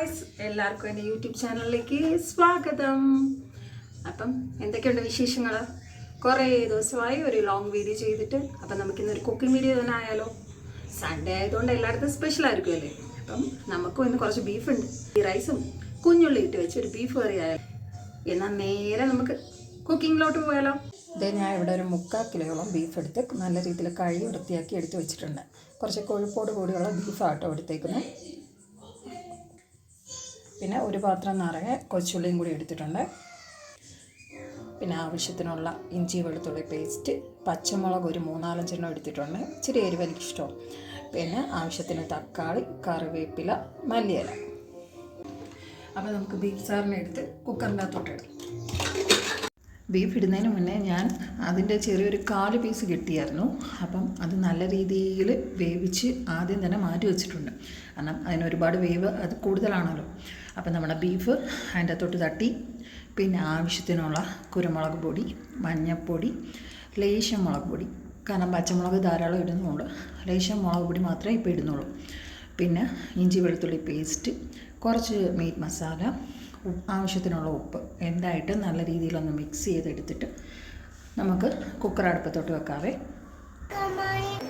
Guys എല്ലാവർക്കും എന്റെ YouTube ചാനലിലേക്ക് സ്വാഗതം. അപ്പം എന്തൊക്കെയുണ്ട് വിശേഷങ്ങൾ? കുറേ ദിവസമായി ഒരു ലോങ് വീഡിയോ ചെയ്തിട്ട് അപ്പം നമുക്കിന്നൊരു കുക്കിംഗ് വീഡിയോ തന്നെ ആയാലോ? സൺഡേ ആയതുകൊണ്ട് എല്ലായിടത്തും സ്പെഷ്യൽ ആയിരിക്കും അല്ലേ? അപ്പം നമുക്കും ഇന്ന് കുറച്ച് ബീഫ് ഉണ്ട്. ഈ റൈസും കുഞ്ഞുള്ളി ഇട്ട് വെച്ച് ഒരു ബീഫ് കറി ആയാലും? എന്നാൽ നേരെ നമുക്ക് കുക്കിങ്ങിലോട്ട് പോയാലോ? ഇതേ ഞാൻ ഇവിടെ ഒരു മുക്കാൽ കിലോയോളം ബീഫ് എടുത്ത് നല്ല രീതിയിൽ കഴുകി വൃത്തിയാക്കി എടുത്ത് വെച്ചിട്ടുണ്ട്. കുറച്ച് കൊഴുപ്പോട് കൂടിയുള്ള ആട്ടോ എടുത്തേക്കുന്നത് പിന്നെ ഒരു പാത്രം നിറയെ കൊച്ചുള്ളിയും കൂടി എടുത്തിട്ടുണ്ട്. പിന്നെ ആവശ്യത്തിനുള്ള ഇഞ്ചി വെളുത്തുള്ളി പേസ്റ്റ് പച്ചമുളക് ഒരു മൂന്നാലഞ്ചെണ്ണം എടുത്തിട്ടുണ്ട്. ഇച്ചിരി എരിവ് എനിക്കിഷ്ടമാണ് പിന്നെ ആവശ്യത്തിന് തക്കാളി കറിവേപ്പില മല്ലിയില. അപ്പോൾ നമുക്ക് ബീഫ് സാറിനെ എടുത്ത് കുക്കറിന്റെ അകത്തോട്ടിടാം ബീഫ് ഇടുന്നതിന് മുന്നേ ഞാൻ അതിന്റെ ചെറിയൊരു കാൽ പീസ് കിട്ടിയായിരുന്നു. അപ്പം അത് നല്ല രീതിയിൽ വേവിച്ച് ആദ്യം തന്നെ മാറ്റി വെച്ചിട്ടുണ്ട്. കാരണം അതിന് ഒരുപാട് വേവ് അത് കൂടുതലാണല്ലോ. അപ്പം നമ്മുടെ ബീഫ് അതിന്റെ തൊട്ട് തട്ടി പിന്നെ ആവശ്യത്തിനുള്ള കുരുമുളക് പൊടി മഞ്ഞൾപ്പൊടി ലേശം മുളക് പൊടി. കാരണം പച്ചമുളക് ധാരാളം ഇടുന്നുണ്ട് ലേശം മുളക് പൊടി മാത്രമേ ഇപ്പോൾ ഇടുന്നുള്ളൂ. പിന്നെ ഇഞ്ചി വെളുത്തുള്ളി പേസ്റ്റ് കുറച്ച് മീറ്റ് മസാല ആവശ്യത്തിനുള്ള ഉപ്പ് എന്തായിട്ട് നല്ല രീതിയിലൊന്ന് മിക്സ് ചെയ്തെടുത്തിട്ട് നമുക്ക് കുക്കർ അടുപ്പത്തോട്ട് വെക്കാവേ.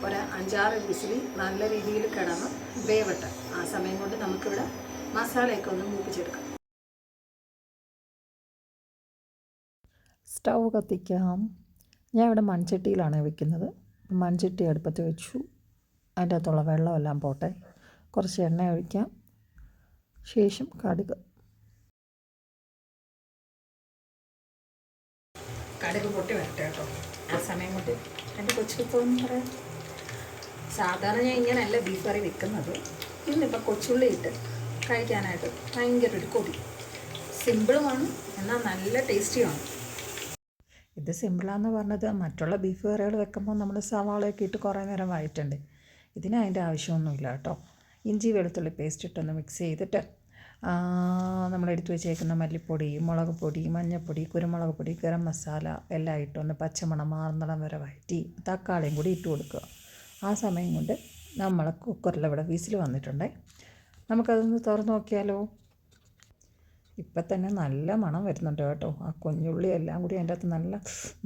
ഒരു അഞ്ചാറ് വിസിലി നല്ല രീതിയിൽ കിടന്ന് വേവട്ടെ. ആ സമയം കൊണ്ട് നമുക്കിവിടെ മസാലയൊക്കെ ഒന്ന് മൂപ്പിച്ചെടുക്കാം. സ്റ്റൗ കത്തിക്കാം. ഞാൻ ഇവിടെ മൺചട്ടിയിലാണ് വെക്കുന്നത്. മൺചട്ടി അടുപ്പത്ത് വെച്ചു. അതിന്റെ അകത്തുള്ള വെള്ളമെല്ലാം പോട്ടെ. കുറച്ച് എണ്ണ ഒഴിക്കാം. ശേഷം കടുക് കടുക് പൊട്ടി വരട്ടെ കേട്ടോ. ആ സമയം കൊണ്ട് എന്റെ കൊച്ചുപ്പൊന്ന് പറയാം. സാധാരണ ഞാൻ ഇങ്ങനെയല്ല ബീഫ് കറി വെക്കുന്നത്. ഇന്നിപ്പോൾ കൊച്ചുള്ളി ഇട്ട് കഴിക്കാനായിട്ട് ഭയങ്കര ഒരു കൊതി. സിമ്പിളുമാണ് എന്നാൽ നല്ല ടേസ്റ്റിയാണ് ഇത് സിമ്പിളാന്ന് പറഞ്ഞത് മറ്റുള്ള ബീഫ് കറികൾ വെക്കുമ്പോൾ നമ്മൾ സവാളയൊക്കെ ഇട്ട് കുറേ നേരം വായിട്ടുണ്ട് ഇതിന് അതിന്റെ ആവശ്യമൊന്നുമില്ല കേട്ടോ. ഇഞ്ചി വെളുത്തുള്ളി പേസ്റ്റ് ഇട്ടൊന്ന് മിക്സ് ചെയ്തിട്ട് നമ്മൾ എടുത്തു വെച്ചേക്കുന്ന മല്ലിപ്പൊടി മുളക് പൊടി മഞ്ഞൾപ്പൊടി കുരുമുളക് പൊടി ഗരം മസാല എല്ലാം ഇട്ടൊന്ന് പച്ചമണം മാറുന്നിടം വരെ വഴറ്റി തക്കാളിയും കൂടി ഇട്ട് കൊടുക്കുക. ആ സമയം കൊണ്ട് നമ്മൾ കുക്കറിൽ ഇവിടെ വിസിൽ വന്നിട്ടുണ്ടേ. നമുക്കതൊന്ന് തുറന്ന് നോക്കിയാലോ? ഇപ്പം തന്നെ നല്ല മണം വരുന്നുണ്ട് കേട്ടോ. ആ കുഞ്ഞുള്ളി എല്ലാം കൂടി അതിന്റെ അകത്ത് നല്ല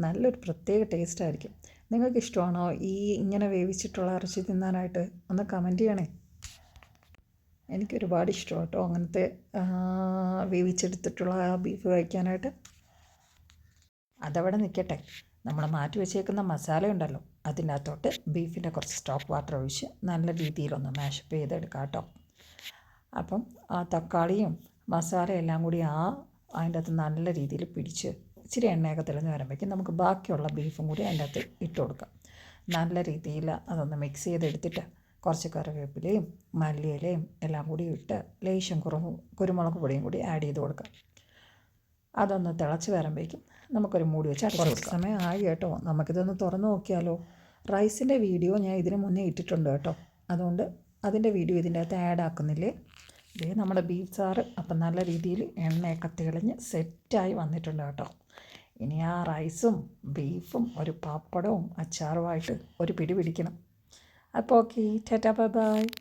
നല്ലൊരു പ്രത്യേക ടേസ്റ്റായിരിക്കും നിങ്ങൾക്ക് ഇഷ്ടമാണോ ഈ ഇങ്ങനെ വേവിച്ചിട്ടുള്ള ഇറച്ചി തിന്നാനായിട്ട്? ഒന്ന് കമന്റ് ചെയ്യണേ. എനിക്ക് ഒരുപാട് ഇഷ്ടം കേട്ടോ അങ്ങനത്തെ വേവിച്ചെടുത്തിട്ടുള്ള ആ ബീഫ് കഴിക്കാനായിട്ട്. അതവിടെ നിൽക്കട്ടെ നമ്മൾ മാറ്റി വെച്ചേക്കുന്ന മസാല ഉണ്ടല്ലോ അകത്തോട്ട് ബീഫിന്റെ കുറച്ച് സ്റ്റോക്ക് വാട്ടർ ഒഴിച്ച് നല്ല രീതിയിലൊന്ന് മാഷപ്പ് ചെയ്തെടുക്കാം കേട്ടോ. അപ്പം ആ തക്കാളിയും മസാല എല്ലാം കൂടി ആ അതിന്റെ അകത്ത് നല്ല രീതിയിൽ പിടിച്ച് ഇച്ചിരി എണ്ണയൊക്കെ തെളിഞ്ഞ് വരുമ്പോഴേക്കും നമുക്ക് ബാക്കിയുള്ള ബീഫും കൂടി അതിന്റെ അകത്ത് ഇട്ട് കൊടുക്കാം. നല്ല രീതിയിൽ അതൊന്ന് മിക്സ് ചെയ്തെടുത്തിട്ട് കുറച്ച് കറിവേപ്പിലയും മല്ലിയിലയും എല്ലാം കൂടി ഇട്ട് ലേശം കുറവ് കുരുമുളക് പൊടിയും കൂടി ആഡ് ചെയ്ത് കൊടുക്കാം. അതൊന്ന് തിളച്ച് വരുമ്പോഴേക്കും നമുക്കൊരു മൂടി വെച്ച് അടച്ചു കൊടുക്കാം. സമയം ആയി കേട്ടോ. നമുക്കിതൊന്ന് തുറന്ന് നോക്കിയാലോ? റൈസിന്റെ വീഡിയോ ഞാൻ ഇതിന് മുന്നേ ഇട്ടിട്ടുണ്ട് കേട്ടോ. അതുകൊണ്ട് അതിന്റെ വീഡിയോ ഇതിന്റെ അകത്ത് ആഡ് ആക്കുന്നില്ലേ? ഇതേ നമ്മുടെ ബീഫ് സാറ് അപ്പം നല്ല രീതിയിൽ എണ്ണയൊക്കെ തെളിഞ്ഞ് സെറ്റായി വന്നിട്ടുണ്ട് കേട്ടോ. ഇനി ആ റൈസും ബീഫും ഒരു പപ്പടവും അച്ചാറുമായിട്ട് ഒരു പിടി പിടിക്കണം. Apoki. Tata bye bye.